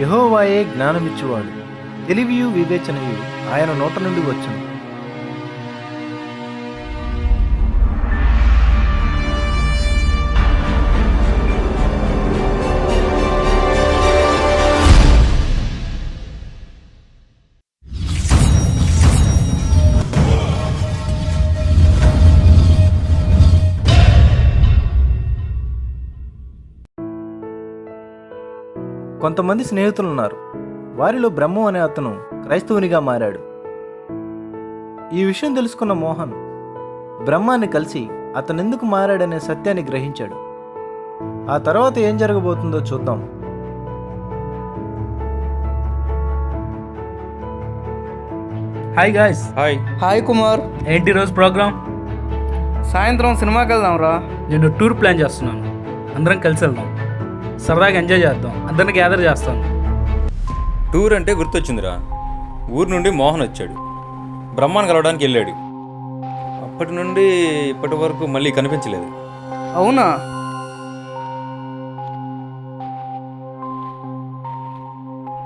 యహోవాయే జ్ఞానమిచ్చువాడు. తెలివియు వివేచనయు ఆయన నోట నుండి వచ్చును. కొంతమంది స్నేహితులు ఉన్నారు వారిలో బ్రహ్మం అనే అతను క్రైస్తవునిగా మారాడు. ఈ విషయం తెలుసుకున్న మోహన్ బ్రహ్మాన్ని కలిసి అతనెందుకు మారాడనే సత్యాన్ని గ్రహించాడు. ఆ తర్వాత ఏం జరగబోతుందో చూద్దాం. Hi guys hi hi Kumar ఏంటి రోజు ప్రోగ్రామ్ సాయంత్రం సినిమాకి వెళ్దాం రా నేను టూర్ ప్లాన్ చేస్తున్నాను. అందరం కలిసి వెళ్దాం. సరదాగా ఎంజాయ్ చేద్దాం. అందరిని గ్యాదర్ చేస్తాను. టూర్ అంటే గుర్తొచ్చిందిరా. ఊరు నుండి మోహన్ వచ్చాడు. బ్రహ్మాన్ని కలవడానికి వెళ్ళాడు. అప్పటి నుండి ఇప్పటి వరకు మళ్ళీ కనిపించలేదు. అవునా?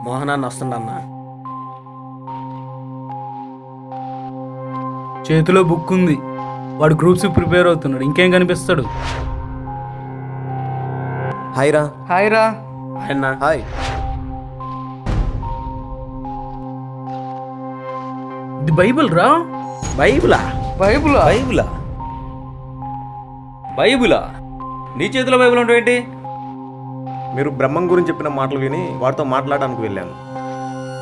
మోహనాన్ని వస్తుండన్నా చేతిలో బుక్ ఉంది. వాడు గ్రూప్స్ ప్రిపేర్ అవుతున్నాడు. ఇంకేం కనిపిస్తాడు? హాయ్ రా హాయ్ రా అన్న హాయ్ ఇది బైబిల్ రా? బైబులా? బైబుల్? బైబులా? బైబులా? నీ చేతిలో బైబుల్ అంటే ఏంటి? మీరు బ్రహ్మం గురించి చెప్పిన మాటలు విని వాడితో మాట్లాడడానికి వెళ్ళాను.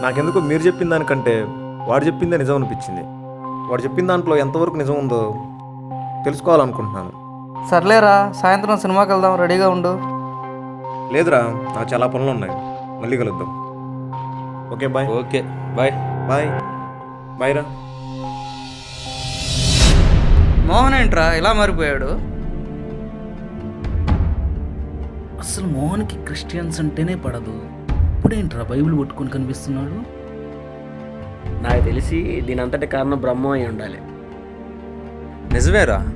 నాకెందుకు మీరు చెప్పిన దానికంటే వాడు చెప్పిందే నిజం అనిపించింది. వాడు చెప్పిన దాంట్లో ఎంతవరకు నిజం ఉందో తెలుసుకోవాలనుకుంటున్నాను. సర్లేరా సాయంత్రం సినిమాకి వెళ్దాం రెడీగా ఉండు. లేదురా నాకు చాలా పనులు ఉన్నాయి. మళ్ళీ కలుద్దాం. Okay bye. Okay bye. Bye. Bye రా. మోహన్ ఏంట్రా ఇలా మారిపోయాడు? అసలు మోహన్కి క్రిస్టియన్స్ అంటేనే పడదు. ఇప్పుడేంట్రా బైబిల్ పట్టుకొని కనిపిస్తున్నాడు? నాకు తెలిసి దీని అంతటి కారణం బ్రహ్మం అయి ఉండాలి. నిజమేరా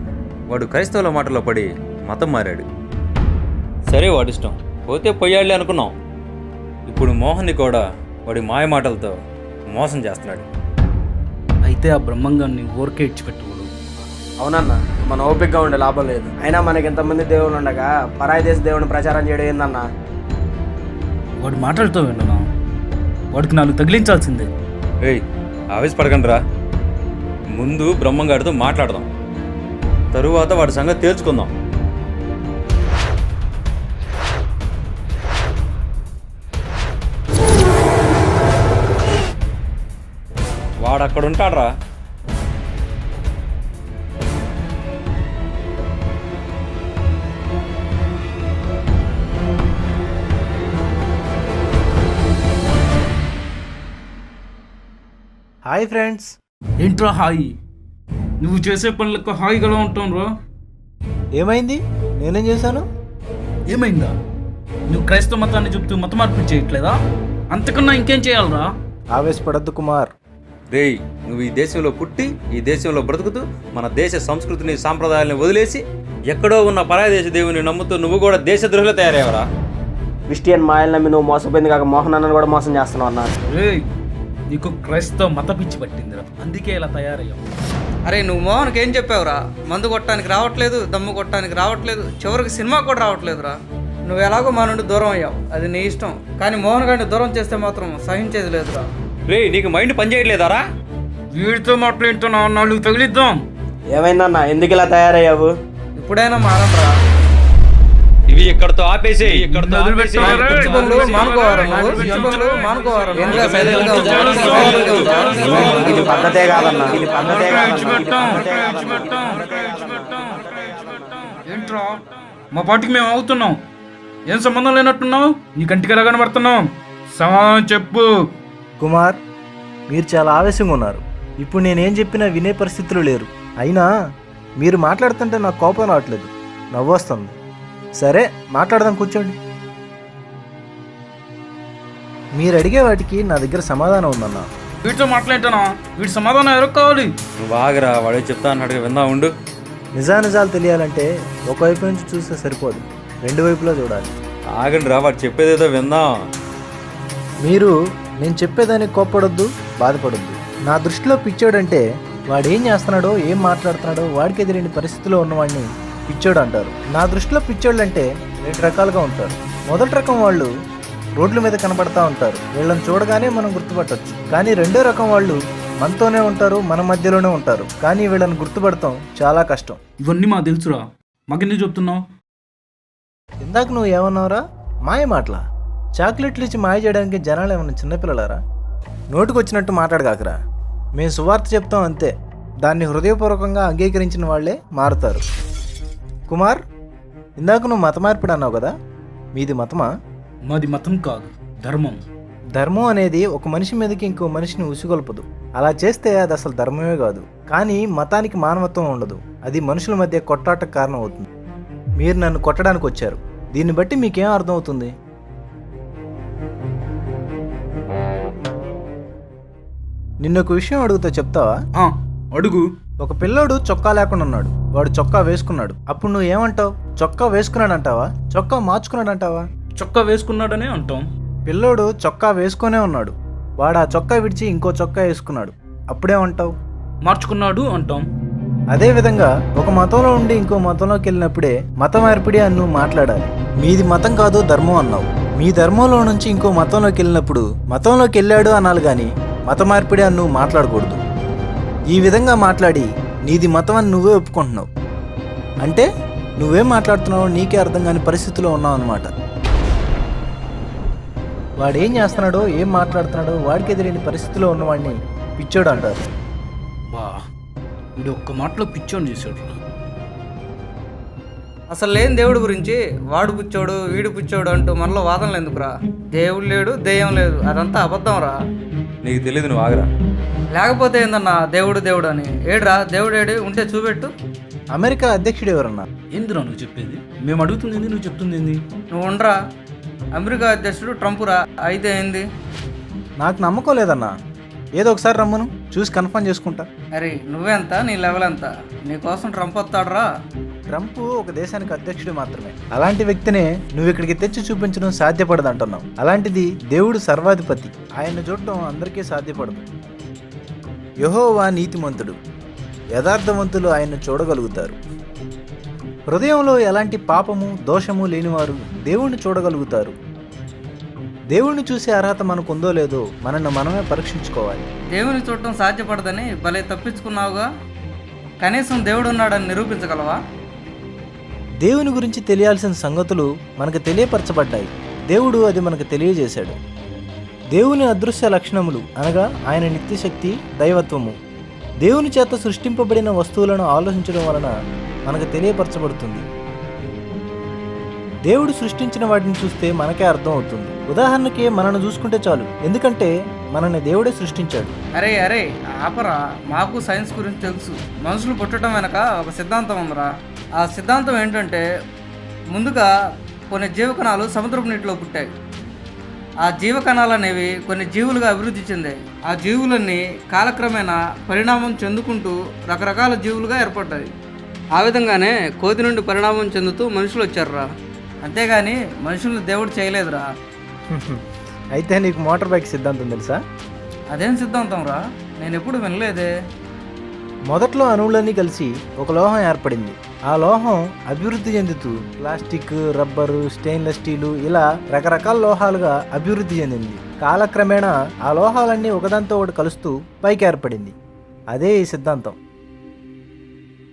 వాడు క్రైస్తవుల మాటలో పడి మతం మారాడు. సరే వాడిష్టం. పోతే పొయ్యాళ్ళే అనుకున్నాం. ఇప్పుడు మోహన్ని కూడా వాడి మాయ మాటలతో మోసం చేస్తున్నాడు. అయితే ఆ బ్రహ్మంగాన్ని ఊరికే ఇచ్చిపెట్టుకోడు అవునన్నా మన ఓపికగా ఉండే లాభం లేదు. అయినా మనకి ఎంతమంది దేవుళ్ళు ఉండగా పరాయి దేశ దేవుని ప్రచారం చేయడం ఏందన్నా? వాడి మాటలతో విన్నాను? వాడికి నాలుగు తగిలించాల్సిందే. ఏయ్ ఆవేశపడకండి రా ముందు బ్రహ్మంగాడితో మాట్లాడదాం. తరువాత వాడి సంగతి తేల్చుకుందాం. వాడు అక్కడ ఉంటాడ్రా హాయ్ ఫ్రెండ్స్. ఏంట్రా హాయి? నువ్వు చేసే పనులకు హాయిగా ఉంటాం రా ఏమైంది? నేనేం చేశాను? ఏమైందా? నువ్వు క్రైస్తవ మతాన్ని చెప్తూ మత మార్పిడి చేయట్లేదా? అంతకన్నా ఇంకేం చేయాలరా? ఆవేశపడద్దు కుమార్. రేయ్ నువ్వు ఈ దేశంలో పుట్టి ఈ దేశంలో బ్రతుకుతూ మన దేశ సంస్కృతిని సాంప్రదాయాలను వదిలేసి ఎక్కడో ఉన్న పరాయ దేశ దేవుని నమ్ముతూ నువ్వు కూడా దేశద్రోహిలో తయారయ్యవరా. క్రిస్టియన్ మాయలు నమ్మి నువ్వు మోసపోయింది కాక మోహన్ అన్నను కూడా మోసం చేస్తున్నావు అన్నా. రేయ్ నీకు క్రైస్తవ మత పిచ్చి పట్టిందిరా. అందుకే ఇలా తయారయ్యావు. అరే నువ్వు మోహన్కి ఏం చెప్పావురా? మందు కొట్టడానికి రావట్లేదు దమ్ము కొట్టడానికి రావట్లేదు చివరికి సినిమా కూడా రావట్లేదురా. నువ్వు ఎలాగో మా నుండి దూరం అయ్యావు. అది నీ ఇష్టం. కానీ మోహన్ గారిని దూరం చేస్తే మాత్రం సహించేది లేదురా. రేయ్ నీకు మైండ్ పనిచేయట్లేదారా వీడితో మాట్లాడుతున్నా నాలుగు తగిలిద్దాం. ఏమైందన్నా? ఎందుకు ఇలా తయారయ్యావు? ఇప్పుడైనా మారంరా ఇవి ఇక్కడతో ఆపేసి ఇక్కడతో ఆపేసి? ఇది పద్ధతే కాదన్నా. ఇది పద్ధతే కాదన్నా. ఇది పద్ధతే ఏంట్రా? మా పాటికి మేము అవుతున్నాం. ఏం సంబంధం లేనట్టున్నావు? నీ కంటికి ఎలా కనబడుతున్నావు? సమాధానం చెప్పు. కుమార్ మీరు చాలా ఆవేశంగా ఉన్నారు. ఇప్పుడు నేనేం చెప్పినా వినే పరిస్థితులు లేరు. అయినా మీరు మాట్లాడుతుంటే నాకు కోపం రావట్లేదు. నవ్వొస్తుంది. సరే మాట్లాడదాం కూర్చోండి. మీరు అడిగే వాటికి నా దగ్గర సమాధానం ఉందన్నా. వీటితో మాట్లాడుతున్నా వీటి సమాధానం ఎవరికి కావాలి? నువ్వు ఆగరా వాడే చెప్తా అన్నట్టుగా విందా ఉండు. నిజానిజాలు తెలియాలంటే ఒకవైపు నుంచి చూస్తే సరిపోదు. రెండు వైపులా చూడాలి. ఆగండి రా వాడు చెప్పేదేదో విందాం. మీరు నేను చెప్పేదానికి కోప్పడొద్దు బాధపడొద్దు. నా దృష్టిలో పిచ్చోడంటే వాడు ఏం చేస్తున్నాడో ఏం మాట్లాడుతున్నాడో వాడికి ఎదిరిని పరిస్థితిలో ఉన్నవాడిని పిచ్చోడు అంటారు. నా దృష్టిలో పిచ్చోళ్ళు అంటే రెండు రకాలుగా ఉంటారు. మొదటి రకం వాళ్ళు రోడ్ల మీద కనబడతా ఉంటారు. వీళ్ళని చూడగానే మనం గుర్తుపట్టొచ్చు. కానీ రెండో రకం వాళ్ళు మనతోనే ఉంటారు మన మధ్యలోనే ఉంటారు. కానీ వీళ్ళని గుర్తుపడటం చాలా కష్టం. ఇవన్నీ మాకు తెలుసురా. మాకెందుకు చెప్తున్నావు? ఇందాక నువ్వు ఏమన్నావురా? మాయ మాటలా? చాక్లెట్లు ఇచ్చి మాయ చేయడానికి జనాలు ఏమన్నా చిన్నపిల్లలారా? నోటికొచ్చినట్టు మాట్లాడగాకరా మేము సువార్త చెప్తాం అంతే. దాన్ని హృదయపూర్వకంగా అంగీకరించిన వాళ్ళే మారుతారు. కుమార్ ఇందాక నువ్వు మత మార్పిడి అన్నావు కదా? మీది మతమా? మాది మతం కాదు ధర్మం. ధర్మం అనేది ఒక మనిషి మీదకి ఇంకో మనిషిని ఉసిగొల్పదు అలా చేస్తే అది అసలు ధర్మమే కాదు. కానీ మతానికి మానవత్వం ఉండదు. అది మనుషుల మధ్య కొట్టాటకు కారణం అవుతుంది మీరు నన్ను కొట్టడానికి వచ్చారు దీన్ని బట్టి మీకేం అర్థం అవుతుంది నిన్నొక విషయం అడుగుతా చెప్తావా? ఆ, అడుగు. ఒక పిల్లోడు చొక్కా లేకుండా ఉన్నాడు. వాడు చొక్కా వేసుకున్నాడు. అప్పుడు నువ్వు ఏమంటావు? చొక్కా వేసుకున్నాడు అంటావా చొక్కా మార్చుకున్నాడు అంటావా చొక్కా వేసుకున్నాడనే అంటాం. పిల్లోడు చొక్కా వేసుకొనే ఉన్నాడు. వాడు ఆ చొక్కా విడిచి ఇంకో చొక్కా వేసుకున్నాడు. అప్పుడేమంటావు మార్చుకున్నాడు అంటాం. అదే విధంగా ఒక మతంలో ఉండి ఇంకో మతంలోకి వెళ్ళినప్పుడే మత మార్పిడి అని నువ్వు మాట్లాడాలి. మీది మతం కాదు ధర్మం అన్నావు. మీ ధర్మంలో నుంచి ఇంకో మతంలోకి వెళ్ళినప్పుడు మతంలోకి వెళ్ళాడు అనాలి కానీ మత మార్పిడి అని నువ్వు మాట్లాడకూడదు. ఈ విధంగా మాట్లాడి నీది మతం అని నువ్వే ఒప్పుకుంటున్నావు. అంటే నువ్వేం మాట్లాడుతున్నావో నీకే అర్థం కాని పరిస్థితిలో ఉన్నావు అనమాట వాడేం చేస్తున్నాడో ఏం మాట్లాడుతున్నాడో వాడికి ఎదిరిన పరిస్థితిలో ఉన్నవాడిని పిచ్చోడు అంటారు. బా వీడు ఒక్క మాటలో పిచ్చోని చేశాడు అసలు లేని దేవుడి గురించి వాడు పుచ్చోడు వీడు పుచ్చోడు అంటూ మనలో వాదనలు ఎందుకురా? దేవుడు లేడు దెయ్యం లేదు. అదంతా అబద్ధం రా నీకు తెలియదు నువ్వు ఆగరా. లేకపోతే ఏందన్నా దేవుడు దేవుడు అని? ఏడ్రా దేవుడు ఏడు ఉంటే చూపెట్టు. అమెరికా అధ్యక్షుడు ఎవరన్నా? ఏందిరా నువ్వు చెప్పేది? మేము అడుగుతుంది ఏంది నువ్వు చెప్తుంది ఏంది? నువ్వు ఉండరా. అమెరికా అధ్యక్షుడు ట్రంప్ రా అయితే ఏంది? నాకు నమ్మకం లేదన్నా. ఏదో ఒకసారి రమ్మను చూసి కన్ఫర్మ్ చేసుకుంటా. అరే నువ్వెంత? నీ లెవెల్ ఎంత? నీకోసం ట్రంప్ వస్తాడురా. ట్రంప్ ఒక దేశానికి అధ్యక్షుడు మాత్రమే. అలాంటి వ్యక్తినే నువ్వు ఇక్కడికి తెచ్చి చూపించడం సాధ్యపడదు అంటున్నావు అలాంటిది దేవుడు సర్వాధిపతి. ఆయన చూడటం అందరికీ సాధ్యపడదు. యహోవా నీతిమంతుడు. యథార్థవంతులు ఆయన్ను చూడగలుగుతారు. హృదయంలో ఎలాంటి పాపము దోషము లేనివారు దేవుణ్ణి చూడగలుగుతారు. దేవుణ్ణి చూసే అర్హత మనకు ఉందో లేదో మనల్ని మనమే పరీక్షించుకోవాలి. దేవుని చూడటం సాధ్యపడదని భలే తప్పించుకున్నావుగా. కనీసం దేవుడు ఉన్నాడని నిరూపించగలవా? దేవుని గురించి తెలియాల్సిన సంగతులు మనకు తెలియపరచబడ్డాయి. దేవుడు అది మనకు తెలియజేశాడు. దేవుని అదృశ్య లక్షణములు అనగా ఆయన నిత్యశక్తి దైవత్వము. దేవుని చేత సృష్టింపబడిన వస్తువులను ఆలోచించడం వలన మనకు తెలియపరచబడుతుంది. దేవుడు సృష్టించిన వాటిని చూస్తే మనకే అర్థం అవుతుంది ఉదాహరణకి మనను చూసుకుంటే చాలు. ఎందుకంటే మనల్ని దేవుడే సృష్టించాడు. అరే అరే ఆపరా. మాకు సైన్స్ గురించి తెలుసు. మనుషులు పుట్టడం వెనక ఒక సిద్ధాంతం ఉందిరా. ఆ సిద్ధాంతం ఏంటంటే ముందుగా కొన్ని జీవకణాలు సముద్రపు నీటిలో పుట్టాయి. ఆ జీవకణాలు అనేవి కొన్ని జీవులుగా అభివృద్ధి చెందాయి. ఆ జీవులన్నీ కాలక్రమేణా పరిణామం చెందుకుంటూ రకరకాల జీవులుగా ఏర్పడ్డాయి. ఆ విధంగానే కోతి నుండి పరిణామం చెందుతూ మనుషులు వచ్చారురా. అంతేగాని మనుషులను దేవుడు చేయలేదురా. అయితే నీకు మోటార్ బైక్ సిద్ధాంతం తెలుసా? అదేం సిద్ధాంతం రా? నేను ఎప్పుడు వినలేదే. మొదట్లో అణువులన్నీ కలిసి ఒక లోహం ఏర్పడింది. ఆ లోహం అభివృద్ధి చెందుతూ ప్లాస్టిక్ రబ్బరు స్టెయిన్లెస్ స్టీలు ఇలా రకరకాల లోహాలుగా అభివృద్ధి చెందింది. కాలక్రమేణా ఆ లోహాలన్నీ ఒకదాంతో ఒకటి కలుస్తూ పైకి ఏర్పడింది. అదే ఈ సిద్ధాంతం.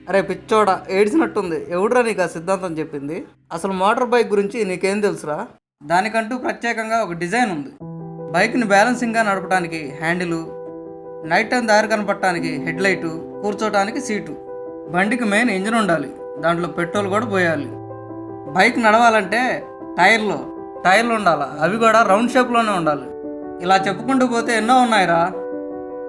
అరే పిచ్చోడా ఏడ్చినట్టుంది. ఎవడురా నీకు ఆ సిద్ధాంతం చెప్పింది? అసలు మోటార్ బైక్ గురించి నీకేం తెలుసురా? దానికంటూ ప్రత్యేకంగా ఒక డిజైన్ ఉంది. బైక్ని బ్యాలెన్సింగ్గా నడపడానికి హ్యాండిలు నైట్ టైం దారి కనపడటానికి హెడ్లైటు కూర్చోటానికి సీటు. బండికి మెయిన్ ఇంజిన్ ఉండాలి. దాంట్లో పెట్రోల్ కూడా పోయాలి. బైక్ నడవాలంటే టైర్లు టైర్లు ఉండాలి? అవి కూడా రౌండ్ షేప్లోనే ఉండాలి. ఇలా చెప్పుకుంటూ పోతే ఎన్నో ఉన్నాయిరా.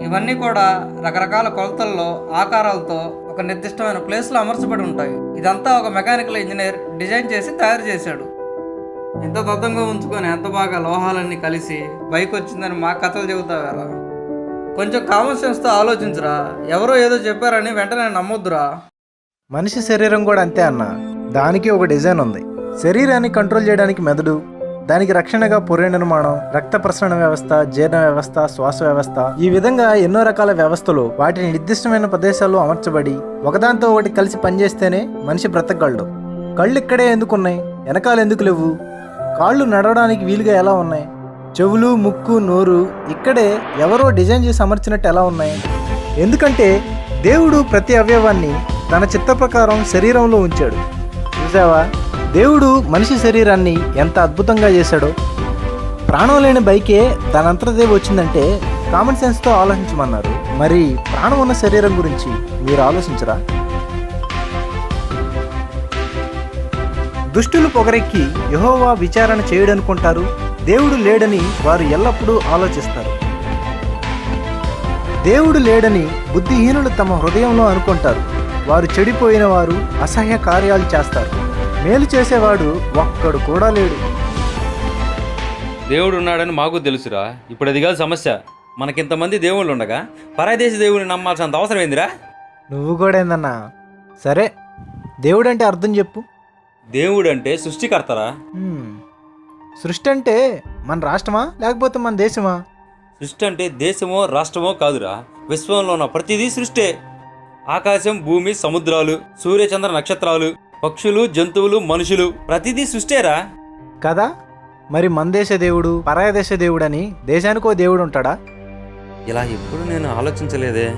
ఇవన్నీ కూడా రకరకాల కొలతల్లో ఆకారాలతో ఒక నిర్దిష్టమైన ప్లేస్లో అమర్చబడి ఉంటాయి. ఇదంతా ఒక మెకానికల్ ఇంజనీర్ డిజైన్ చేసి తయారు చేశాడు. ఎంత దద్దంగా ఉంచుకొని ఎంత బాగా లోహాలన్నీ కలిసి బైక్ వచ్చిందని మా కథలు చెబుతావేరా కొంచెం కామన్ సెన్స్తో ఆలోచించురా. ఎవరో ఏదో చెప్పారని వెంటనే నమ్మొద్దురా. మనిషి శరీరం కూడా అంతే అన్న. దానికి ఒక డిజైన్ ఉంది. శరీరాన్ని కంట్రోల్ చేయడానికి మెదడు దానికి రక్షణగా పొర్రె నిర్మాణం రక్త ప్రసరణ వ్యవస్థ జీర్ణ వ్యవస్థ శ్వాస వ్యవస్థ. ఈ విధంగా ఎన్నో రకాల వ్యవస్థలు వాటిని నిర్దిష్టమైన ప్రదేశాల్లో అమర్చబడి ఒకదాంతో ఒకటి కలిసి పనిచేస్తేనే మనిషి బ్రతకగలడు. కళ్ళు ఇక్కడే ఎందుకున్నాయి? వెనకాల ఎందుకు లేవు? కాళ్ళు నడవడానికి వీలుగా ఎలా ఉన్నాయి? చెవులు ముక్కు నోరు ఇక్కడే ఎవరో డిజైన్ చేసి అమర్చినట్టు ఎలా ఉన్నాయి? ఎందుకంటే దేవుడు ప్రతి అవయవాన్ని తన చిత్త ప్రకారం శరీరంలో ఉంచాడు. చూసావా? దేవుడు మనిషి శరీరాన్ని ఎంత అద్భుతంగా చేశాడో. ప్రాణం లేని బైకే దానంతటదే వచ్చిందంటే కామన్ సెన్స్తో ఆలోచించమన్నారు. మరి ప్రాణం ఉన్న శరీరం గురించి మీరు ఆలోచించరా? దుష్టులు పొగరెక్కి యహోవా విచారణ చేయడనుకుంటారు. దేవుడు లేడని వారు ఎల్లప్పుడూ ఆలోచిస్తారు. దేవుడు లేడని బుద్ధిహీనులు తమ హృదయంలో అనుకుంటారు. వారు చెడిపోయిన వారు అసహ్య కార్యాలు చేస్తారు. మేలు చేసేవాడు ఒక్కడు కూడా లేడు. దేవుడు ఉన్నాడని మాకు తెలుసురా. ఇప్పుడు అది కాదు సమస్య. మనకింతమంది దేవుళ్ళు ఉండగా పరాదేశ దేవుడిని నమ్మాల్సినంత అవసరం ఏందిరా? నువ్వు కూడా ఏందన్నా? సరే దేవుడు అంటే అర్థం చెప్పు. దేవుడు అంటే సృష్టికర్తరా. సృష్టి అంటే మన రాష్ట్రమా? లేకపోతే మన దేశమా? సృష్టి అంటే దేశమో రాష్ట్రమో కాదురా. విశ్వంలో ఉన్న ప్రతిదీ సృష్టే. ఆకాశం భూమి సముద్రాలు సూర్యచంద్ర నక్షత్రాలు పక్షులు జంతువులు మనుషులు ప్రతిదీ సృష్టేరా? కదా? మరి మన దేశ దేవుడు పరాయ దేశ దేవుడు అని దేశానికో దేవుడు ఉంటాడా ఇలా ఎప్పుడు నేను ఆలోచించలేదే?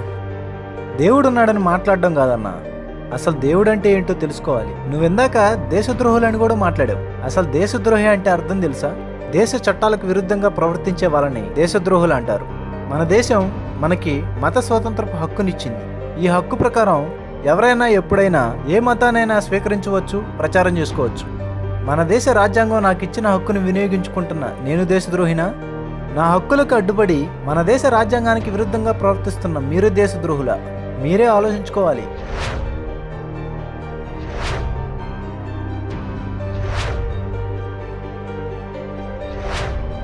దేవుడు ఉన్నాడని మాట్లాడడం కాదన్నా. అసలు దేవుడు అంటే ఏంటో తెలుసుకోవాలి. నువ్వెందాక దేశద్రోహులని కూడా మాట్లాడావు. అసలు దేశద్రోహి అంటే అర్థం తెలుసా? దేశ చట్టాలకు విరుద్ధంగా ప్రవర్తించే వాళ్ళని దేశద్రోహులు అంటారు. మన దేశం మనకి మత స్వాతంత్రపు హక్కునిచ్చింది. ఈ హక్కు ప్రకారం ఎవరైనా ఎప్పుడైనా ఏ మతానైనా స్వీకరించవచ్చు ప్రచారం చేసుకోవచ్చు. మన దేశ రాజ్యాంగం నాకు ఇచ్చిన హక్కును వినియోగించుకుంటున్న నేను దేశద్రోహినా? నా హక్కులకు అడ్డుపడి మన దేశ రాజ్యాంగానికి విరుద్ధంగా ప్రవర్తిస్తున్న మీరు దేశద్రోహుల? మీరే ఆలోచించుకోవాలి.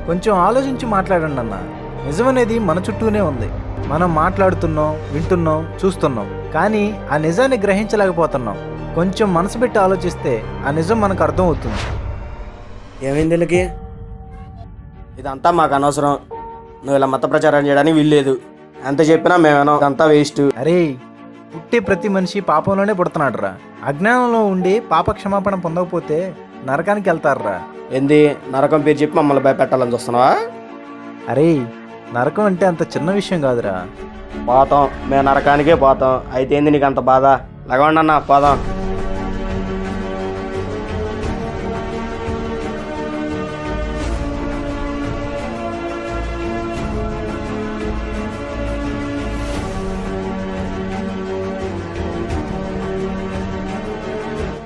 కొంచెం ఆలోచించి మాట్లాడండి అన్న. నిజమనేది మన చుట్టూనే ఉంది. మనం మాట్లాడుతున్నాం వింటున్నాం చూస్తున్నాం. కానీ ఆ నిజాన్ని గ్రహించలేకపోతున్నాం. కొంచెం మనసు పెట్టి ఆలోచిస్తే ఆ నిజం మనకు అర్థం అవుతుంది ఏమైంది వీళ్ళకి ఇదంతా మాకు అనవసరం. నువ్వు ఇలా మత ప్రచారం చేయడానికి వీల్లేదు. ఎంత చెప్పినా మేమేనో ఇదంతా వేస్ట్. అరే పుట్టే ప్రతి మనిషి పాపంలోనే పుడుతున్నాడు రా అజ్ఞానంలో ఉండి పాప క్షమాపణ పొందకపోతే నరకానికి వెళ్తారురా. ఏంది? నరకం పేరు చెప్పి మమ్మల్ని భయపెట్టాలని చూస్తున్నావా? అరే నరకం అంటే అంత చిన్న విషయం కాదురా. పోతాం. మేము నరకానికే పోతాం. అయితే ఏంది నీకు అంత బాధ? లగవండి అన్న పోదాం.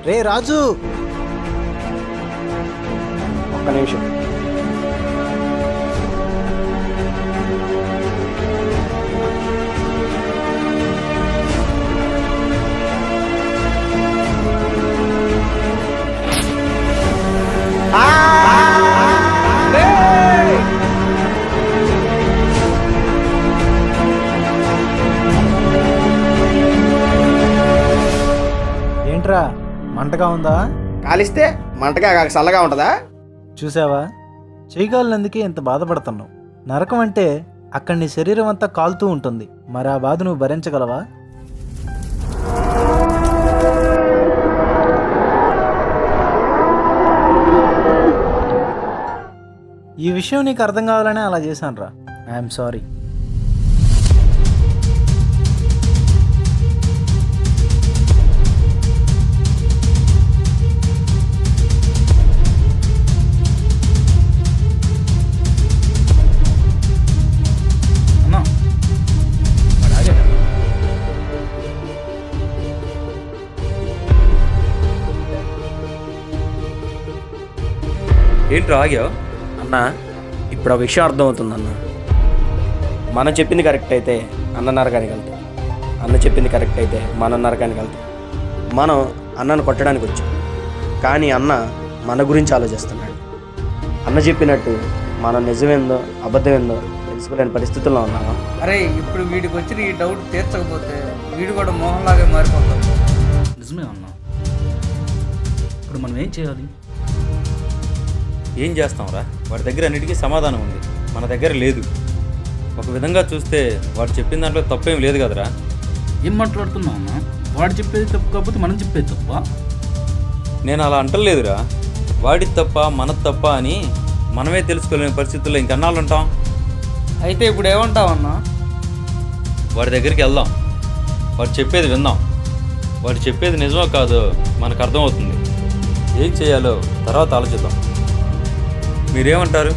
రే రాజు! ఒక్క నిమిషం. ఏంట్రా మంటగా ఉందా? కాలిస్తే మంటగా కాక చల్లగా ఉంటుందా? చూసావా? చేయగలనందుకే ఇంత బాధపడుతున్నావు. నరకం అంటే అక్కడ నీ శరీరం అంతా కాలుతూ ఉంటుంది. మరి ఆ బాధ నువ్వు భరించగలవా? ఈ విషయం నీకు అర్థం కావాలనే అలా చేశాను రా ఐఎమ్ సారీ. ఏంట్రా ఆగావు? అన్న ఇప్పుడు ఆ విషయం అర్థమవుతుంది అన్న. మనం చెప్పింది కరెక్ట్ అయితే అన్న నరకానికి వెళ్తాం. అన్న చెప్పింది కరెక్ట్ అయితే మన నరకానికి వెళ్తాం. మనం అన్నను కొట్టడానికి వచ్చాం. కానీ అన్న మన గురించి ఆలోచిస్తున్నాడు. అన్న చెప్పినట్టు మనం నిజమేందో అబద్ధమేందో తెలుసుకోలేని పరిస్థితుల్లో ఉన్నామా అరే ఇప్పుడు వీడికి వచ్చిన ఈ డౌట్ తీర్చకపోతే వీడు కూడా మోహన్లాగే మారిపోతాడు. నిజమే అన్నా. ఇప్పుడు మనం ఏం చేయాలి? ఏం చేస్తాంరా వాడి దగ్గర అన్నిటికీ సమాధానం ఉంది. మన దగ్గర లేదు. ఒక విధంగా చూస్తే వాడు చెప్పిన దాంట్లో తప్పేం లేదు కదరా? ఏం మాట్లాడుతున్నావు అన్న? వాడు చెప్పేది తప్పు కాకపోతే మనం చెప్పేది తప్ప? నేను అలా అంటలేదురా. వాడిది తప్ప మనది తప్ప అని మనమే తెలుసుకోలేని పరిస్థితుల్లో ఇంకన్నాళ్ళు ఉంటాం. అయితే ఇప్పుడు ఏమంటావన్నా వాడి దగ్గరికి వెళ్దాం. వాడు చెప్పేది విందాం. వాడు చెప్పేది నిజమో కాదో మనకు అర్థమవుతుంది. ఏం చేయాలో తర్వాత ఆలోచిద్దాం. మీరేమంటారు?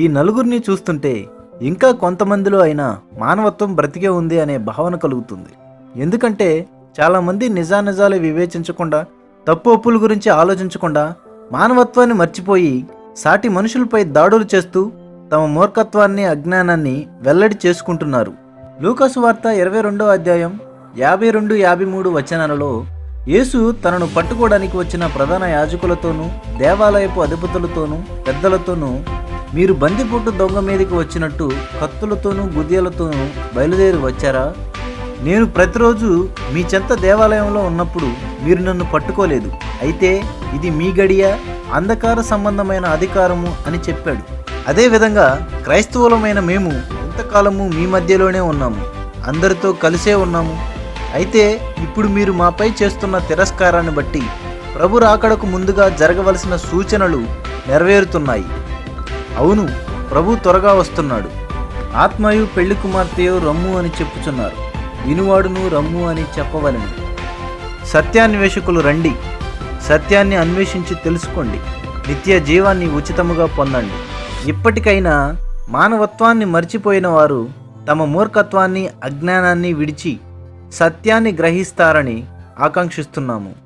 ఈ నలుగురిని చూస్తుంటే ఇంకా కొంతమందిలో అయినా మానవత్వం బ్రతికే ఉంది అనే భావన కలుగుతుంది. ఎందుకంటే చాలామంది నిజానిజాలు వివేచించకుండా తప్పు ఒప్పుల గురించి ఆలోచించకుండా మానవత్వాన్ని మర్చిపోయి సాటి మనుషులపై దాడులు చేస్తూ తమ మూర్ఖత్వాన్ని అజ్ఞానాన్ని వెల్లడి చేసుకుంటున్నారు. లూకసు వార్త ఇరవై రెండో అధ్యాయం యాభై రెండు యాభై మూడు వచనాలలో యేసు తనను పట్టుకోవడానికి వచ్చిన ప్రధాన యాజకులతోనూ దేవాలయపు అధిపతులతోనూ పెద్దలతోనూ మీరు బందిపోటు దొంగ మీదకి వచ్చినట్టు కత్తులతోనూ గుద్యలతోనూ బయలుదేరి వచ్చారా? నేను ప్రతిరోజు మీ చెంత దేవాలయంలో ఉన్నప్పుడు మీరు నన్ను పట్టుకోలేదు. అయితే ఇది మీ గడియ అంధకార సంబంధమైన అధికారము అని చెప్పాడు. అదేవిధంగా క్రైస్తవులమైన మేము ఇంతకాలము మీ మధ్యలోనే ఉన్నాము. అందరితో కలిసే ఉన్నాము. అయితే ఇప్పుడు మీరు మాపై చేస్తున్న తిరస్కారాన్ని బట్టి ప్రభు రాకడకు ముందుగా జరగవలసిన సూచనలు నెరవేరుతున్నాయి. అవును ప్రభు త్వరగా వస్తున్నాడు. ఆత్మయు పెళ్ళి కుమార్తెయు రమ్ము అని చెప్పుచున్నారు. వినువాడును రమ్ము అని చెప్పవలను. సత్యాన్వేషకులు రండి. సత్యాన్ని అన్వేషించి తెలుసుకోండి. నిత్య జీవాన్ని ఉచితముగా పొందండి. ఇప్పటికైనా మానవత్వాన్ని మర్చిపోయిన వారు తమ మూర్ఖత్వాన్ని అజ్ఞానాన్ని విడిచి సత్యాన్ని గ్రహిస్తారని ఆకాంక్షిస్తున్నాము.